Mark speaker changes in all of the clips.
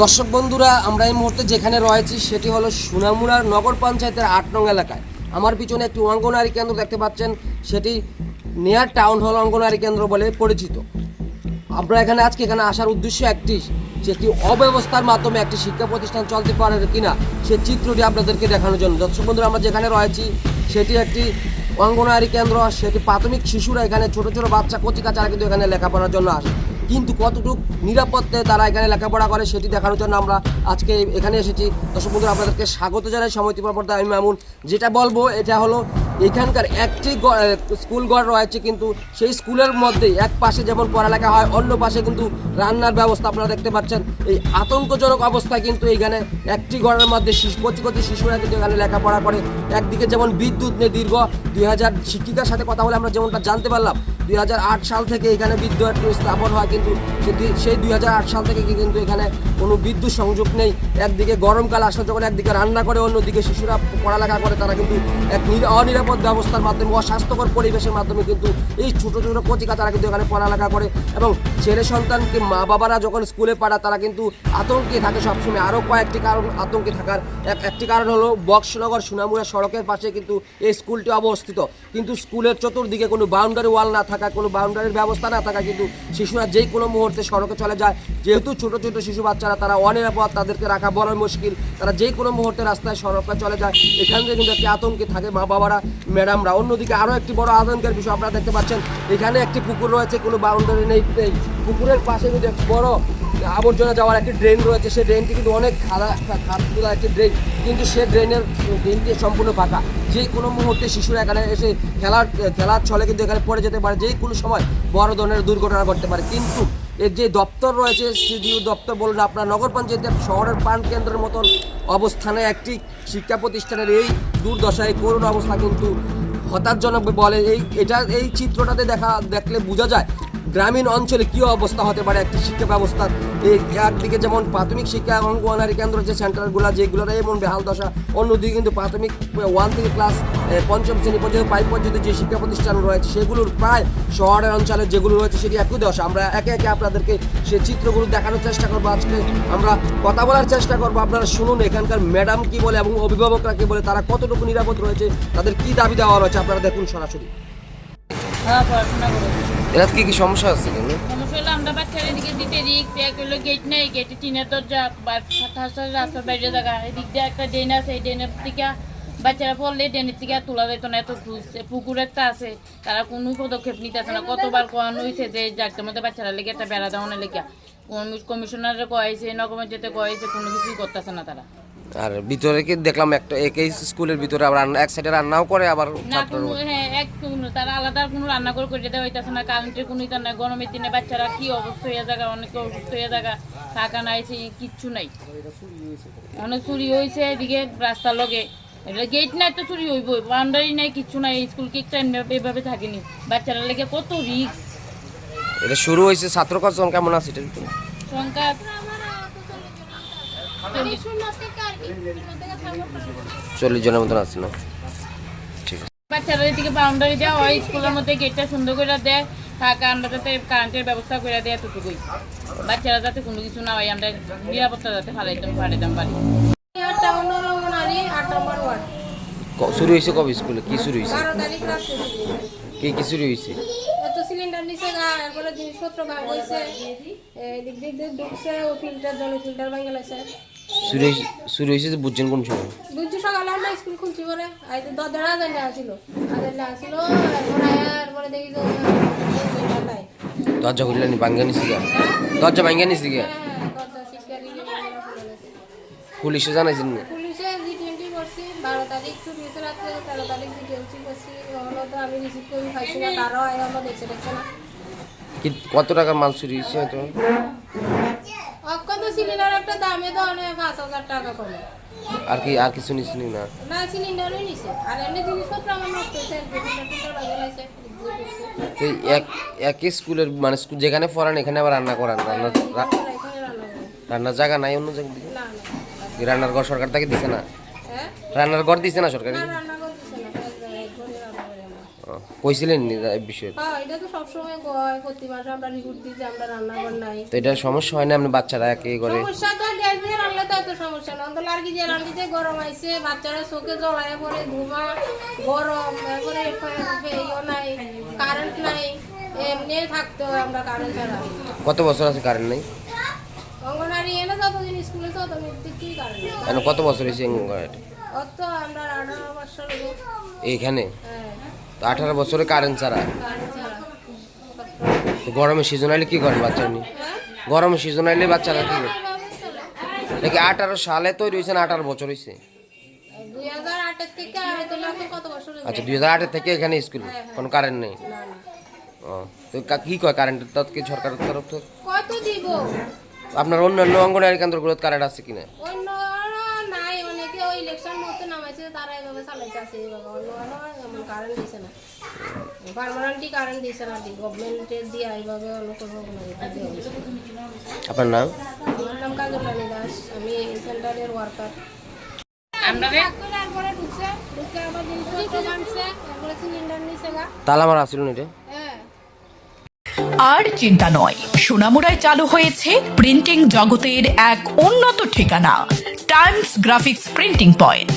Speaker 1: দর্শক বন্ধুরা, আমরা এই মুহূর্তে যেখানে রয়েছি সেটি হলো সোনামুড়ার নগর পঞ্চায়েতের আট নং এলাকায়। আমার পিছনে একটি অঙ্গনারী কেন্দ্র দেখতে পাচ্ছেন, সেটি নেয়ার টাউন হল অঙ্গনারী কেন্দ্র বলে পরিচিত। আমরা এখানে আজকে এখানে আসার উদ্দেশ্য একটি, যে একটি অব্যবস্থার মাধ্যমে একটি শিক্ষা প্রতিষ্ঠান চলতে পারে কিনা, সে চিত্রটি আপনাদেরকে দেখানোর জন্য। দর্শক বন্ধুরা, আমরা যেখানে রয়েছি সেটি একটি অঙ্গনওয়াড়ি কেন্দ্র, সেটি প্রাথমিক শিশুরা এখানে ছোট ছোট বাচ্চা কচিকাচারা কিন্তু এখানে লেখাপড়ার জন্য আসে। কিন্তু কতটুকু নিরাপত্তে তারা এখানে লেখাপড়া করে সেটি দেখানোর জন্য আমরা আজকে এখানে এসেছি। দর্শক বন্ধুরা, আপনাদেরকে স্বাগত জানাই সমিতি পর্বতে আমি মামুন। যেটা বলব, এটা হলো এখানকার একটি স্কুল ঘর রয়েছে কিন্তু সেই স্কুলের মধ্যে এক পাশে যেমন পড়ালেখা হয়, অন্য পাশে কিন্তু রান্নার ব্যবস্থা আপনারা দেখতে পাচ্ছেন। এই আতঙ্কজনক অবস্থায় কিন্তু এইখানে একটি ঘরের মধ্যে শিশু কচি কচি শিশুরা কিন্তু এখানে লেখাপড়া করে। একদিকে যেমন বিদ্যুৎ নেই দীর্ঘ দুই হাজার শিক্ষিকার সাথে কথা বলে আমরা যেমনটা জানতে পারলাম দুই হাজার আট সাল থেকে এখানে বিদ্যুৎ স্থাপন হয় কিন্তু সেই দুই হাজার আট সাল থেকে কিন্তু এখানে কোনো বিদ্যুৎ সংযোগ নেই। একদিকে গরমকাল আসলে যখন একদিকে রান্না করে, অন্যদিকে শিশুরা পড়ালেখা করে। তারা কিন্তু এক নিরা- অনিরাপদ ব্যবস্থার মাধ্যমে, অস্বাস্থ্যকর পরিবেশের মাধ্যমে কিন্তু এই ছোটো ছোটো কচিকা তারা কিন্তু এখানে পড়ালেখা করে এবং ছেলে সন্তানকে মা বাবারা যখন স্কুলে পাঠায়, তারা কিন্তু আতঙ্কে থাকে সবসময়। আরও কয়েকটি কারণ আতঙ্কে থাকার এক, একটি কারণ হলো বক্সনগর সুনামুড়া সড়কের পাশে কিন্তু এই স্কুলটি অবস্থিত। কিন্তু স্কুলের চতুর্দিকে কোনো বাউন্ডারি ওয়াল না থাকা, কোনো বাউন্ডারির ব্যবস্থা না থাকা কিন্তু শিশুরা যেই কোনো মুহূর্তে সড়কে চলে যায়। যেহেতু ছোট ছোট শিশু বাচ্চারা তারা অনিরাপদ, তাদেরকে রাখা বড় মুশকিল। তারা যে কোনো মুহূর্তে রাস্তায়, সড়কে চলে যায়। এখান থেকে কিন্তু একটি আতঙ্কে থাকে মা বাবারা, ম্যাডামরা। অন্যদিকে আরও একটি বড় আতঙ্কের বিষয় আপনারা দেখতে পাচ্ছেন, এখানে একটি পুকুর রয়েছে, কোনো বাউন্ডারি নেই নেই। পুকুরের পাশে কিন্তু একটি বড় আবর্জনা যাওয়ার একটি ড্রেন রয়েছে। সেই ড্রেনটি কিন্তু অনেক খাদা খাদ একটি ড্রেন কিন্তু সে ড্রেনের ড্রেনটি সম্পূর্ণ ফাঁকা। যে কোনো মুহূর্তে শিশুরা এখানে এসে খেলার খেলার ছলে কিন্তু এখানে পড়ে যেতে পারে। যে কোনো সময় বড় ধরনের দুর্ঘটনা ঘটতে পারে। কিন্তু এর যে দপ্তর রয়েছে সিডিউ দপ্তর বলুন আপনার নগর পঞ্চায়েতের শহরের প্রাণ কেন্দ্রের মতন অবস্থানে একটি শিক্ষা প্রতিষ্ঠানের এই দুর্দশায় করুণ অবস্থা কিন্তু হতাশজনক বলে এই, এটা, এই চিত্রটাতে দেখা, দেখলে বোঝা যায় গ্রামীণ অঞ্চলে কী অবস্থা হতে পারে, একটি শিক্ষা ব্যবস্থার একদিকে যেমন প্রাথমিক শিক্ষা অঙ্গনারী কেন্দ্র যে সেন্টারগুলো যেগুলোর এমন বেহাল দশা অন্যদিকে কিন্তু প্রাথমিক ওয়ান থেকে ক্লাস পঞ্চম শ্রেণি পর্যন্ত ফাইভ পর্যন্ত যে শিক্ষা প্রতিষ্ঠান রয়েছে সেগুলোর প্রায় শহরের অঞ্চলে যেগুলো রয়েছে সেটি একই দশা। আমরা একে একে আপনাদেরকে সে চিত্রগুলো দেখানোর চেষ্টা করব আজকে। আমরা কথা বলার চেষ্টা করব। আপনারা শুনুন এখানকার ম্যাডাম কি বলে এবং অভিভাবকরা কি বলে তারা কতটুকু নিরাপদ রয়েছে তাদের কি দাবি দেওয়া রয়েছে আপনারা দেখুন সরাসরি।
Speaker 2: হ্যাঁ
Speaker 1: এরা কি কি সমস্যা আছে
Speaker 2: সমস্যা হলো আমরা দিতে রিক্স এক গেট নেই গেটে টিনের দরজা রাস্তার রাস্তার বাইরে জায়গা। এদিক দিয়ে একটা ড্রেন আছে, এই ড্রেনের থেকে বাচ্চারা পড়লে ড্রেনের থেকে তোলা যেত না, এত খুঁজছে পুকুর একটা আছে, তারা কোনো পদক্ষেপ নিতেছে না। কতবার কোয়ানো হয়েছে যে যার মধ্যে বাচ্চারা লেগে একটা বেড়া দেওয়ানোর লেগে কমিশনারে কয়েছে নগমের যেতে কয়েছে কোনো কিছুই করতেছে না তারা।
Speaker 1: আর ভিতরে কি দেখলাম একটা একই স্কুলের ভিতরে আবার রান্না এক সাইডে রান্নাও করে আবার
Speaker 2: না হ্যাঁ এক তারা আলাদা কোনো রান্না করে করে দেওয়া হইতেছে না। কারেন্টের কোনো ইতা নাই গরমের দিনে বাচ্চারা কি অবস্থা হয়ে জায়গা অনেক অসুস্থ হয়ে জায়গা থাকা নাই সে কিচ্ছু নাই। অনেক চুরি হয়েছে এদিকে রাস্তার লগে। গেট নাই তো চুরি হইব বাউন্ডারি নাই কিচ্ছু নাই স্কুল কি একটা এভাবে থাকেনি। বাচ্চারা লেগে কত রিক্স
Speaker 1: এটা শুরু হয়েছে ছাত্র কজন কেমন আছে এটা?
Speaker 2: সংখ্যা
Speaker 1: চল্লিশ জনের মতন আছে না? ঠিক আছে।
Speaker 2: বাচ্চারা এদিকে বাউন্ডারি দেওয়া হয় স্কুলের মধ্যে গেটটা সুন্দর করে দেয় থাকা আমরা যাতে কারেন্টের ব্যবস্থা করে দেয় এতটুকুই। বাচ্চারা যাতে কোনো কিছু না হয় আমরা নিরাপত্তা যাতে ফালাইতাম ফালাইতাম পারি
Speaker 3: টাউন অঙ্গনারী আট নম্বর ওয়ার্ড
Speaker 1: ক- শুরু হয়েছে কবে স্কুলে? কি শুরু হয়েছে? কি কি শুরু হয়েছে?
Speaker 3: সিলিন্ডার নিচে গা এরপরে জিনিসপত্র ভাঙ হয়েছে। দিক দিক দিয়ে ঢুকছে ও ফিল্টার জলের ফিল্টার ভাঙে লাগছে
Speaker 1: শুরু যে বুঝছেন কোন সময়?
Speaker 3: বুঝছি সকালে আমরা স্কুল খুলছি বলে। আই তো দরজা আজান আসছিল আজান আসছিল এরপরে এরপরে দেখি নাই
Speaker 1: দরজা খুললেন ভাঙ্গা নিছি গা দরজা ভাঙ্গা নিছি গা
Speaker 3: হ্যাঁ সিটকারি
Speaker 1: পুলিশে জানাইছেন না?
Speaker 3: পুলিশে জি টোয়েন্টি করছি বারো তারিখ রাত্রে তেরো তারিখ জি টোয়েন্টি করছি। ওগুলো তো আমি রিসিভ করি পাইছি না তারাও আয় আমরা দেখছে দেখছে না।
Speaker 1: কি কত টাকা মাল চুরি হয়েছে তো
Speaker 3: সিলিন্ডার একটা দামে পাঁচ হাজার টাকা কমে।
Speaker 1: আর কি আর কিছু নিছি না
Speaker 3: না? সিলিন্ডারই নিছে। আর এমনি জিনিসপত্র আমার নষ্ট হয়েছে
Speaker 1: এক একই স্কুলের মানে যেখানে পড়ান এখানে আবার রান্না করান রান্না
Speaker 3: রান্না
Speaker 1: রান্নার জায়গা নাই অন্য জায়গা রান্নার ঘর সরকার থেকে দিছে না?
Speaker 3: হ্যাঁ?
Speaker 1: রান্নার ঘর দিছে না সরকারি
Speaker 3: না রান্না করতেছে না এক জায়গায়, এক ঘরে রান্না করে আমরা।
Speaker 1: ও, কইছিলেন এই বিষয়ে?
Speaker 3: হ্যাঁ এটা তো সবসময় কয় প্রতি মাসে আমরা রিপোর্ট দিই যে আমরা রান্না নাই।
Speaker 1: তো এটা সমস্যা হয় না আপনি বাচ্চারা করে?
Speaker 3: সমস্যা তো গ্যাস দিয়ে রান্নলে তো এত সমস্যা না। অন্তত আর কি যে রান্নিতে গরম আইছে বাচ্চারা চোখে পড়ে ঘুমা গরম এরপরে নাই কারেন্ট নাই এমনি থাকতে আমরা কারেন্ট ছাড়া।
Speaker 1: কত বছর আছে কারেন্ট নেই?
Speaker 3: অঙ্গনারী এনে যতদিন স্কুলে ততদিন কি কারেন্ট
Speaker 1: কত বছর হয়েছে অঙ্গনওয়াড়িতে? এইখানে?
Speaker 3: হ্যাঁ।
Speaker 1: তো আঠারো বছরে কারেন্ট ছাড়া? তো গরমে সিজন আইলে কি করেন বাচ্চা নিয়ে?
Speaker 3: হ্যাঁ?
Speaker 1: গরমে সিজন আইলে বাচ্চারা কি করে নাকি আঠারো সালে তৈরি হয়েছে? না আঠারো বছর হয়েছে? আচ্ছা দুই হাজার আটের থেকে এখানে স্কুল কোনো কারেন্ট নেই। ও তো কি কয় কারেন্টের তৎ কি সরকারের তরফ থেকে? আপনার অন্যান্য অঙ্গনওয়াড়ি কেন্দ্রগুলোতে কারেন্ট আছে কিনা?
Speaker 3: অন্য
Speaker 1: আপনার নাম?
Speaker 3: আমার দাস আমি ওয়ার্কার
Speaker 1: এটা
Speaker 3: হ্যাঁ
Speaker 4: আর চিন্তা নয় সোনামুড়ায় চালু হয়েছে প্রিন্টিং জগতের এক উন্নত ঠিকানা টাইমস গ্রাফিক্স প্রিন্টিং পয়েন্ট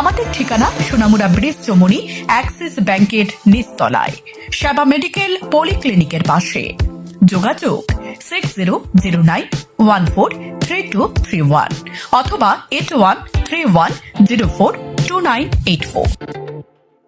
Speaker 4: আমাদের ঠিকানা সোনামুড়া ব্রিজ চমুনি, অ্যাক্সিস ব্যাংকের নিচতলায়। সেবা মেডিকেল পলিক্লিনিকের পাশে। যোগাযোগ six zero zero nine one four three two three one অথবা eight one three one zero four two nine eight four.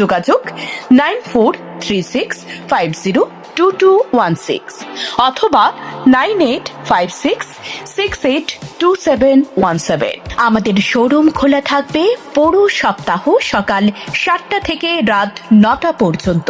Speaker 4: যোগাযোগ nine four three six five zero two two one six অথবা nine eight five six six eight two seven one seven. আমাদের showroom খোলা থাকবে পুরো সপ্তাহ সকাল সাতটা থেকে রাত নটা পর্যন্ত।